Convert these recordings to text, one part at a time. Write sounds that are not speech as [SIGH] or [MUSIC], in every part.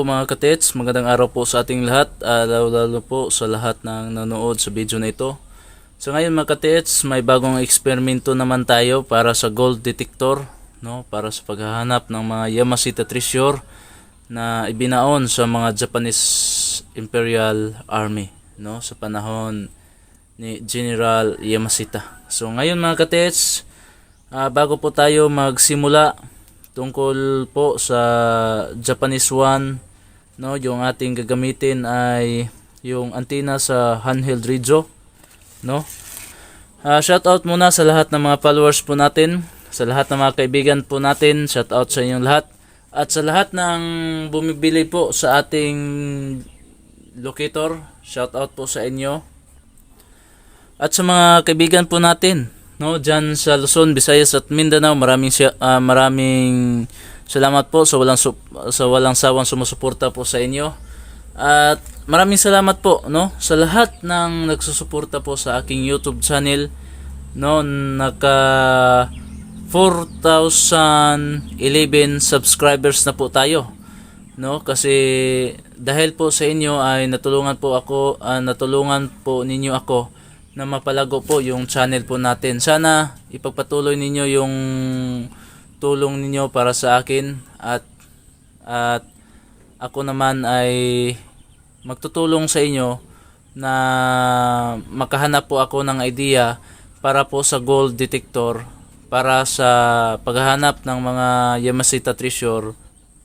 Po mga katets, magandang araw po sa ating lahat, uh, lalo-lalo po sa lahat ng nanonood sa video na ito. So ngayon mga katets, may bagong eksperimento naman tayo para sa gold detector, no? para sa paghahanap ng mga Yamashita treasure na ibinaon sa mga Japanese Imperial Army no? sa panahon ni General Yamashita. So ngayon mga katets, ah, bago po tayo magsimula tungkol po sa Japanese one no yung ating gagamitin ay yung antenna sa handheld radio no? Uh, shout out muna sa lahat ng mga followers po natin sa lahat ng mga kaibigan po natin shout out sa inyong lahat. At sa lahat ng bumibili po sa ating locator shout out po sa inyo. At sa mga kaibigan po natin no diyan sa Luzon, Visayas at Mindanao maraming ah, maraming salamat po sa walang sa walang sawang sumusuporta po sa inyo. At maraming salamat po no sa lahat ng nagsusuporta po sa aking YouTube channel no naka 4,011 subscribers na po tayo no kasi dahil po sa inyo ay natulungan po ako ah, natulungan po ninyo ako na mapalago po yung channel po natin. Sana ipagpatuloy ninyo yung tulong ninyo para sa akin at at ako naman ay magtutulong sa inyo na makahanap po ako ng idea para po sa gold detector para sa paghahanap ng mga Yamashita treasure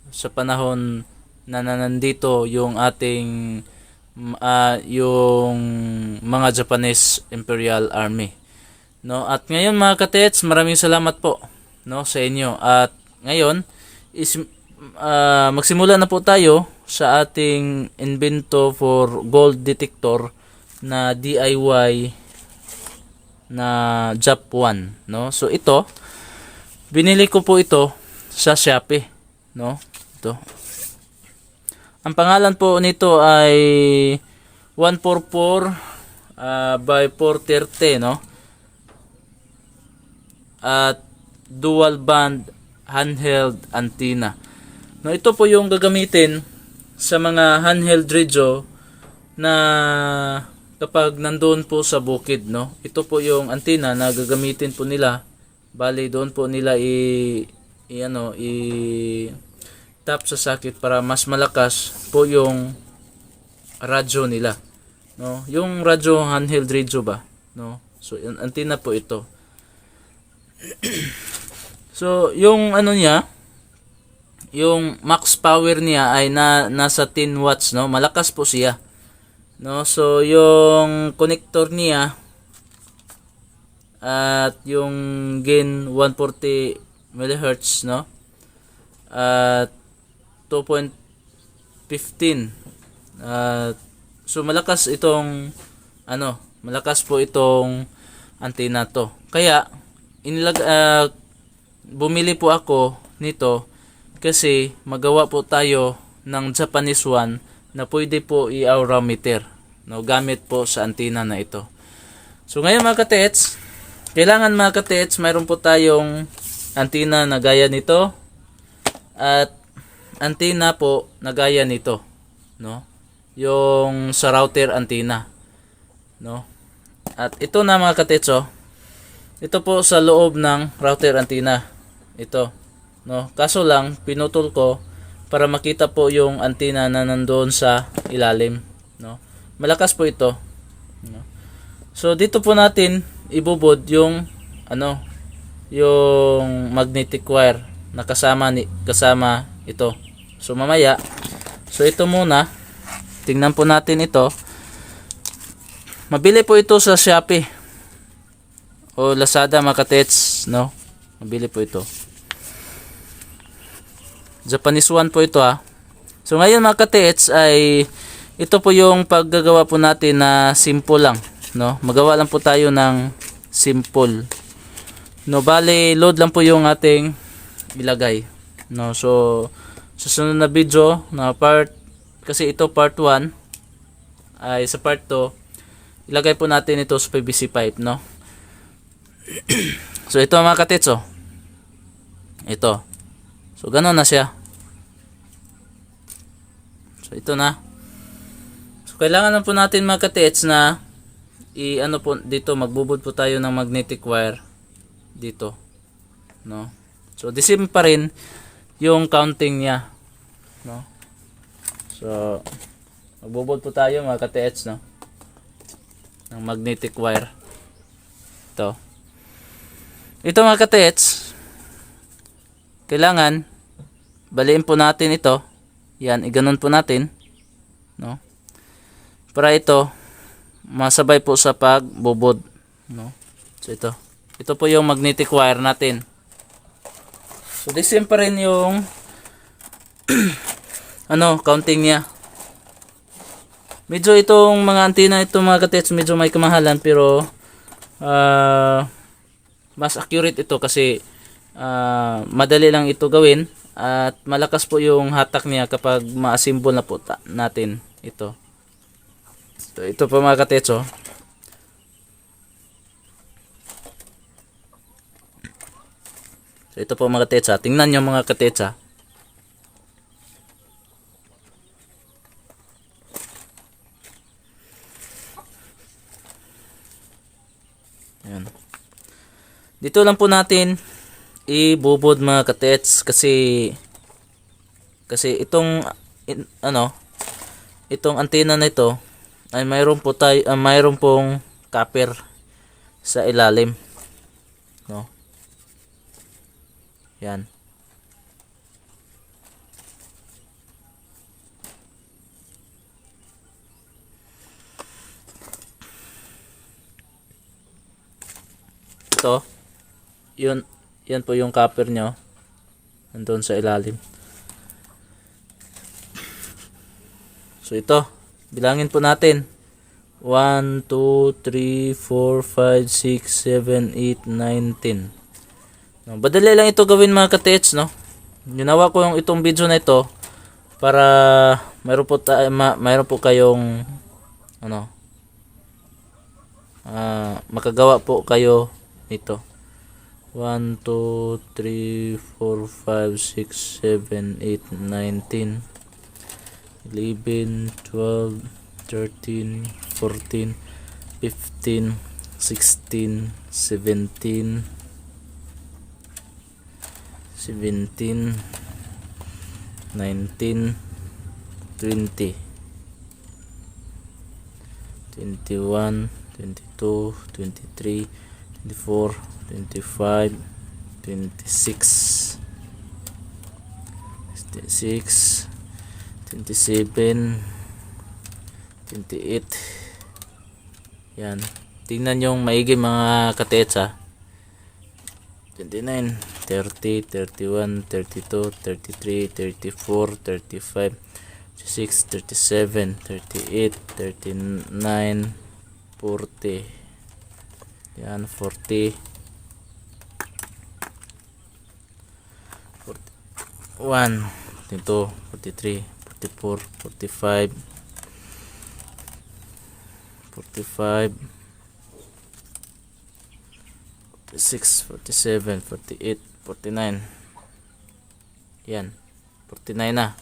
sa panahon na nandito yung ating ah, yung mga Japanese Imperial Army. No? At ngayon mga katets, maraming salamat po no sa inyo. At ngayon is ah, magsimula na po tayo sa ating invento for gold detector na DIY na Jap 1, no? So ito binili ko po ito sa Shopee, no? Ito. Ang pangalan po nito ay 144 ah, by 430, no? At dual band handheld antenna. No, ito po yung gagamitin sa mga handheld radio na kapag nandoon po sa bukid, no. Ito po yung antenna na gagamitin po nila. Bali doon po nila i, i ano, i tap sa sakit para mas malakas po yung radyo nila. No, yung radyo handheld radio ba, no? So antenna po ito. [CLEARS THROAT] so yung ano niya, yung max power niya ay na nasa 10 watts, no? Malakas po siya. No, so yung connector niya at yung gain 140 MHz, no? At 2.15 at so malakas itong ano, malakas po itong antenna to. Kaya inilag ah, bumili po ako nito kasi magawa po tayo ng Japanese one na pwede po i-aura meter no gamit po sa antenna na ito. So ngayon mga katets, kailangan mga katets, mayroon po tayong antenna na gaya nito at antenna po na gaya nito, no? Yung sa router antenna, no? At ito na mga katets, oh. Ito po sa loob ng router antenna. Ito, no? Kaso lang pinutol ko para makita po yung antenna na nandoon sa ilalim, no? Malakas po ito, no? So dito po natin ibubod yung ano, yung magnetic wire na kasama ni kasama ito. So mamaya, so ito muna, tingnan po natin ito. Mabili po ito sa Shopee o Lazada mga no? Mabili po ito. Japanese one po ito ah. So ngayon mga ay ito po yung paggagawa po natin na simple lang, no? Magawa lang po tayo ng simple. No, bale load lang po yung ating ilagay. No, so sa sunod na video na part kasi ito part 1 ay sa part 2 ilagay po natin ito sa PVC pipe, no? [CLEARS THROAT] so ito mga katets, oh. Ito. So ganun na siya. So, ito na. So, kailangan na po natin mga katets na i ano po dito magbubod po tayo ng magnetic wire dito no so the same pa rin yung counting niya no so magbubod po tayo mga katets no ng magnetic wire ito ito mga katets kailangan baliin po natin ito. Yan iganon po natin no? Para ito masabay po sa pagbubod no? So ito. Ito po yung magnetic wire natin. So the same pa rin yung [CLEARS THROAT] ano counting niya. Medyo itong mga antenna ito mga katets medyo may kamahalan pero ah, mas accurate ito kasi ah, madali lang ito gawin at malakas po yung hatak niya kapag ma-assemble na po natin ito ito, ito pa mga katetso. So, ito po mga katetsa. Tingnan nyo mga katetsa. Dito lang po natin ibubod mga katets kasi kasi itong in- ano itong antena na ito ay mayroon po tayo ah, mayroon pong copper sa ilalim no? Yan. Ito yun yan po yung copper nyo. Nandun sa ilalim. So ito. Bilangin po natin. 1, 2, 3, 4, 5, 6, 7, 8, 9, 10 no, badali lang ito gawin mga katets no? Ginawa ko yung itong video na ito para mayroon po, ta- ma- mayroon po kayong ano ah makagawa po kayo nito 1, 2, 3, 4, 5, 6, 7, 8, 9, 10 11, 12, 13, 14, 15, 16, 17, 17, 19, 20, 21, 22, 23, 24, 25, 26, 26, 27 28 yan. Tingnan yung maigi mga katetsa. 29 30 31 32 33 34 35 36 37 38 39 40 yan 40 41 42 43 44, 45, 45, 46, 47, 48, 49. Yan. 49 na.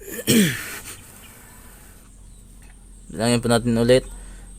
[COUGHS] Bilangin po natin ulit.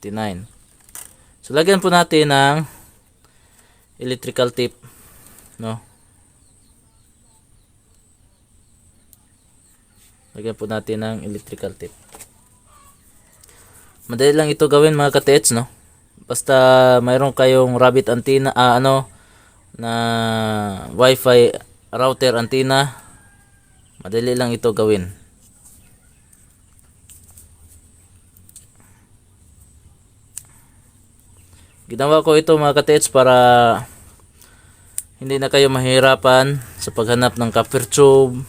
49. So, lagyan po natin ng electrical tape. No? Lagyan po natin ng electrical tape. Madali lang ito gawin mga katets, no? Basta mayroon kayong rabbit antenna, ah, ano, na wifi router antenna, madali lang ito gawin. Ginawa ko ito mga katets para hindi na kayo mahirapan sa paghanap ng copper tube,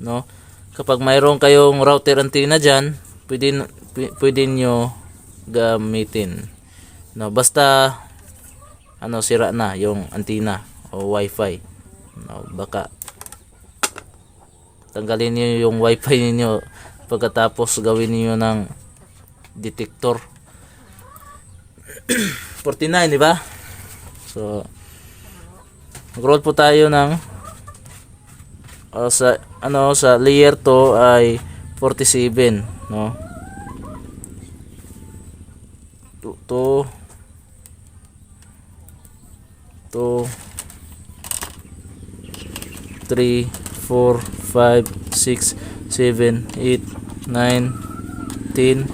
no? kapag mayroon kayong router antenna dyan, pwede, pw- pwede nyo gamitin. No, basta ano sira na yung antenna o wifi. No, baka tanggalin niyo yung wifi niyo pagkatapos gawin niyo ng detector 49 di ba? So mag-roll po tayo ng uh, sa ano sa layer 2 ay 47 no? 2 2 3 4 5 6 7 8 9 10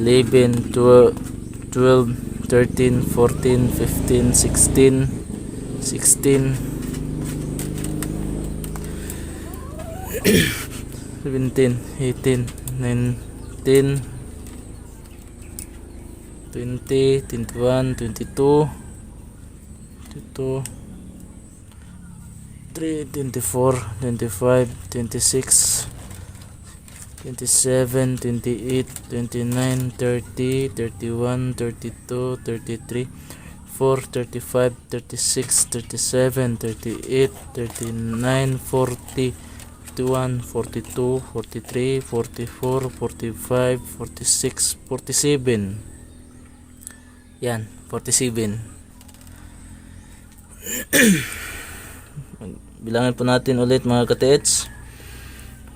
11 12 12 13 14 15 16 16 17 18 19 20 21 22 22 3, 24, 25, 26, 27, 28, 29, 30, 31, 32, 33, 4, 35, 36, 37, 38, 39, 40, 41, 42, 43, 44, 45, 46, 47. Yan, 47. [CLEARS THROAT] Bilangin po natin ulit mga katets.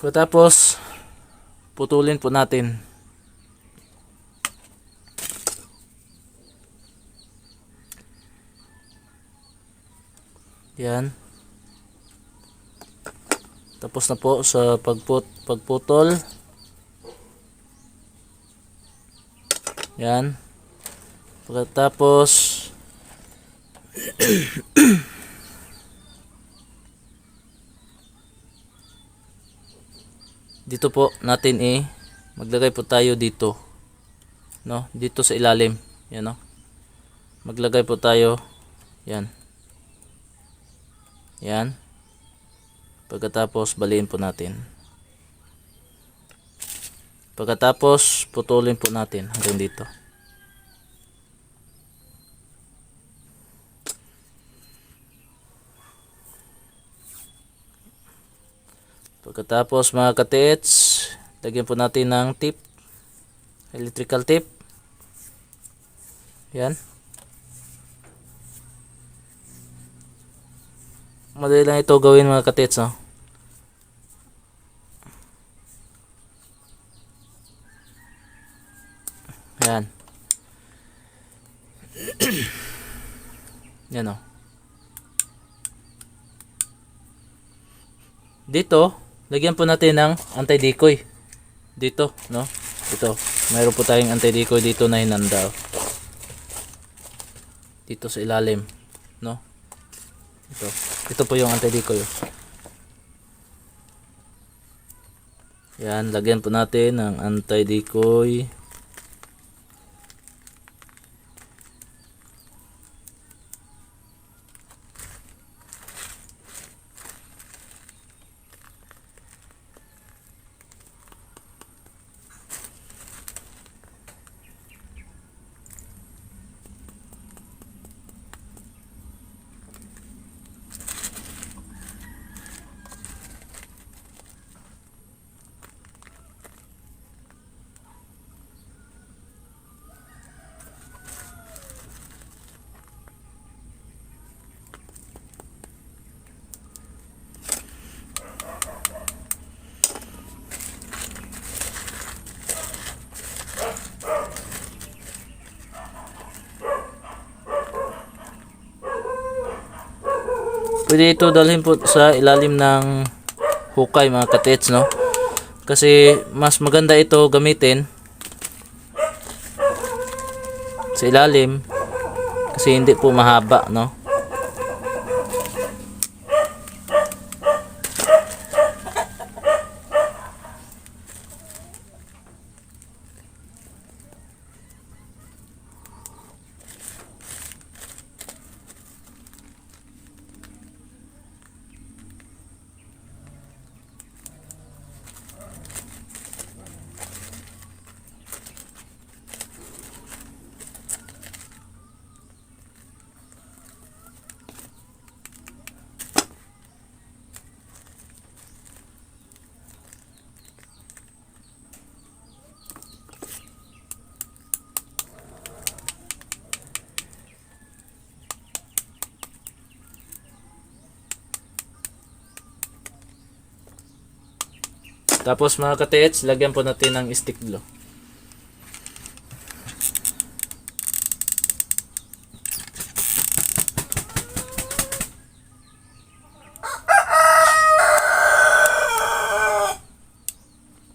Pagkatapos, putulin po natin. Yan. Tapos na po sa pagput pagputol. Yan. Pagkatapos dito po natin eh maglagay po tayo dito. No? Dito sa ilalim. Yan no? Maglagay po tayo. Yan. Yan. Pagkatapos baliin po natin. Pagkatapos putulin po natin hanggang dito Pagkatapos mga katits, lagyan po natin ng tip, electrical tip. Yan. Madali lang ito gawin mga katits. Oh. Yan. Yan o. Oh. Dito, lagyan po natin ng anti-decoy. Dito, no? Ito. Mayroon po tayong anti-decoy dito na hinanda. oh. Dito sa ilalim, no? Ito. Ito po yung anti-decoy. oh. Yan, lagyan po natin ng anti-decoy. Pwede ito dalhin po sa ilalim ng hukay mga katits no? Kasi mas maganda ito gamitin sa ilalim kasi hindi po mahaba no Tapos mga katets, lagyan po natin ng stick glue.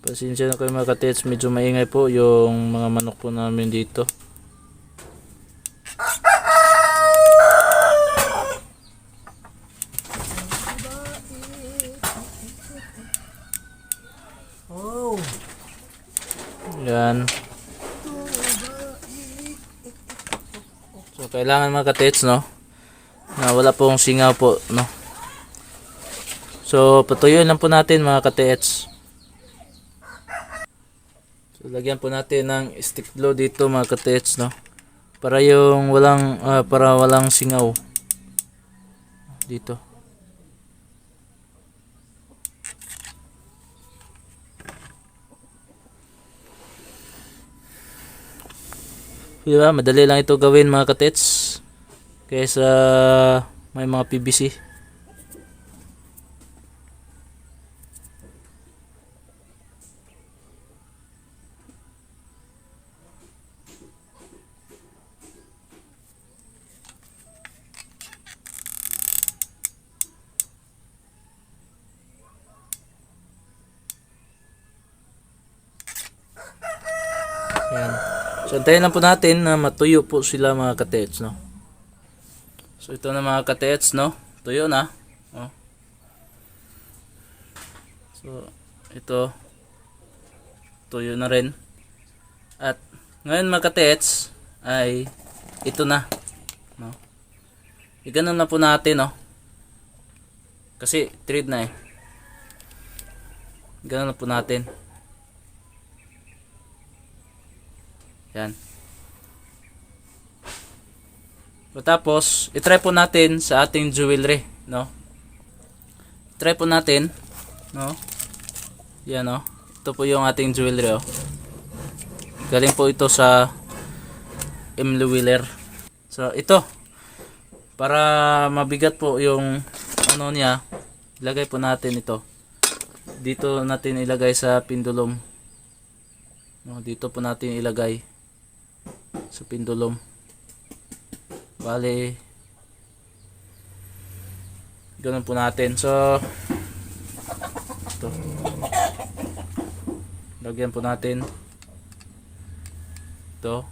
Pasensya na kayo mga katets, medyo maingay po yung mga manok po namin dito. So, kailangan mga katets, no? Na wala pong singaw po, no? So, patuyuin lang po natin mga katets. So, lagyan po natin ng stick glue dito mga katets, no? Para yung walang, ah, para walang singaw. Dito. Diba? Madali lang ito gawin mga katets. Kaysa may mga PVC. Yan. So, antayin lang po natin na matuyo po sila mga katets, no? So, ito na mga katets, no? Tuyo na. Oh. So, ito. Tuyo na rin. At, ngayon mga katets, ay, ito na. No? Iganon na po natin, no? Kasi, trade na eh. Ganon na po natin. Yan. So, tapos, itry po natin sa ating jewelry, no? Try po natin, no? Yan, no? Ito po yung ating jewelry, oh. Galing po ito sa Emily Wheeler. So, ito. Para mabigat po yung ano niya, ilagay po natin ito. Dito natin ilagay sa pendulum. No, dito po natin ilagay sa pendulum. Bale, ganun po natin. So, ito. Lagyan po natin. Ito.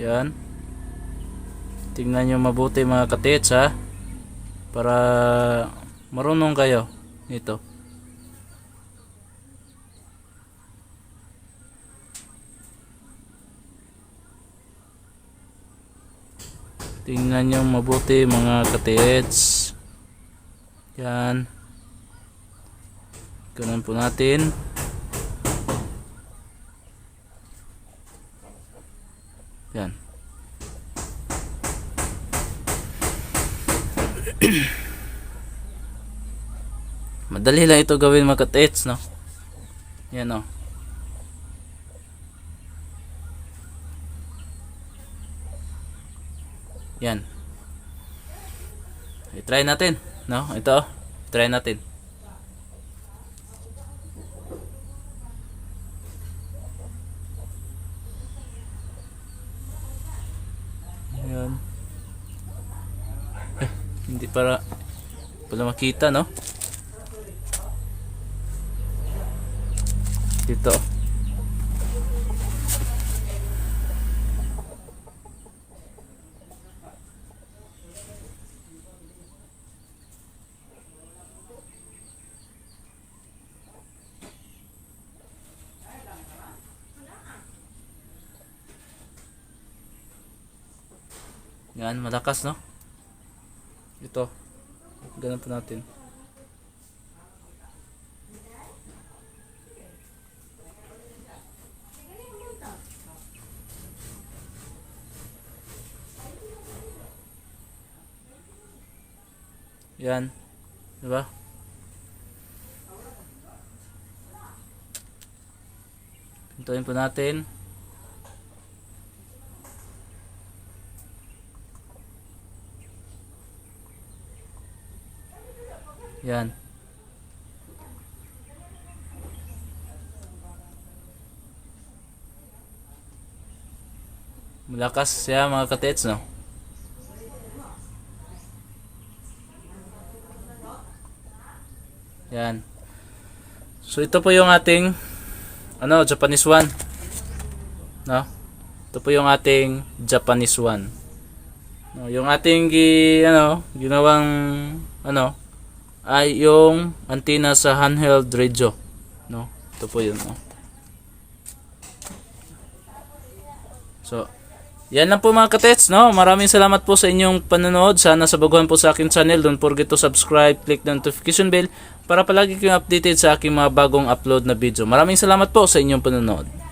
Yan. Tingnan nyo mabuti mga katits ha. Para marunong kayo nito. Tingnan nyo mabuti mga katits. Yan. Ganun po natin. Yan. Madali lang ito gawin mga katets, no? Yan, no? Yan. I-try natin. No? Ito. Try natin. Yan. Eh, hindi para pala makita, no? Dito. Yan, malakas, no? Ito. Ganun po natin. Yan. Diba? Pintuin po natin. Yan. Malakas siya mga katets, no? Yan. So ito po yung ating ano, Japanese one. No? Ito po yung ating Japanese one. No, yung ating gi, ano, ginawang ano, ay yung antenna sa handheld radio. No? Ito po yun, no? So, yan lang po mga katets, no? Maraming salamat po sa inyong panonood. Sana sa baguhan po sa akin channel. Don't forget to subscribe, click the notification bell para palagi kayong updated sa aking mga bagong upload na video. Maraming salamat po sa inyong panonood.